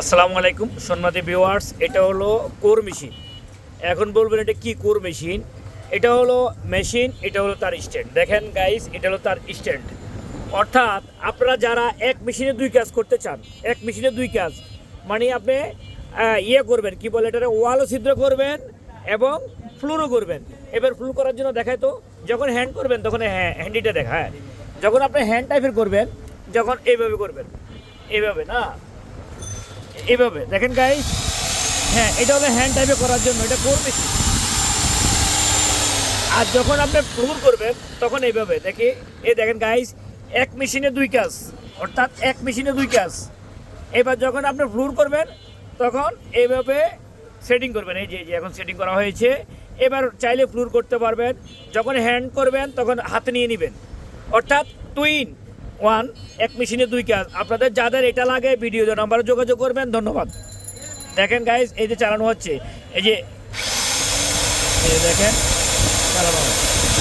আসসালামু আলাইকুম, সন্মাদি ভিউয়ার্স, এটা হলো কোর মেশিন। এখন বলবেন এটা কি কোর মেশিন? এটা হলো মেশিন, এটা হলো তার স্ট্যান্ড। দেখেন গাইস এটা হলো তার স্ট্যান্ড। অর্থাৎ আপনারা যারা এক মেশিনে দুই কাজ করতে চান, এক মেশিনে দুই কাজ মানে আপনি ইয়ে করবেন, কি বলে এটা ওয়ালও ছিদ্র করবেন এবং ফ্লোরও করবেন। এবার ফ্লোর করার জন্য দেখায় তো, যখন হ্যান্ড করবেন, তখন হ্যাঁ হ্যান্ডিটা দেখায় যখন আপনি হ্যান্ড টাইপের করবেন, যখন এইভাবে করবেন, এইভাবে না? এইভাবে। দেখেন গাইস হ্যাঁ এটা হলো হ্যান্ড টাইপে করার জন্য, এটা কোর মেশিন আর যখন আপনি ফ্লোর করবেন, তখন এইভাবে, দেখি, এই দেখেন গাইস এক মেশিনে দুই কাজ, অর্থাৎ এক মেশিনে দুই কাজ। এবার যখন আপনি ফ্লোর করবেন, তখন এইভাবে সেটিং করবেন, এই যে এই যে, এখন সেটিং করা হয়েছে। এবার চাইলে ফ্লোর করতে পারবেন, যখন হ্যান্ড করবেন, তখন হাতে নিয়ে নেবেন। অর্থাৎ টুইন ওয়ান, এক মেশিনে দুই কাজ। আপনাদের যাদের এটা লাগে, ভিডিও নাম্বারে যোগাযোগ করবেন। ধন্যবাদ। দেখেন গাইজ এই যে চালানো হচ্ছে। এই যে দেখেন, চালানো হচ্ছে।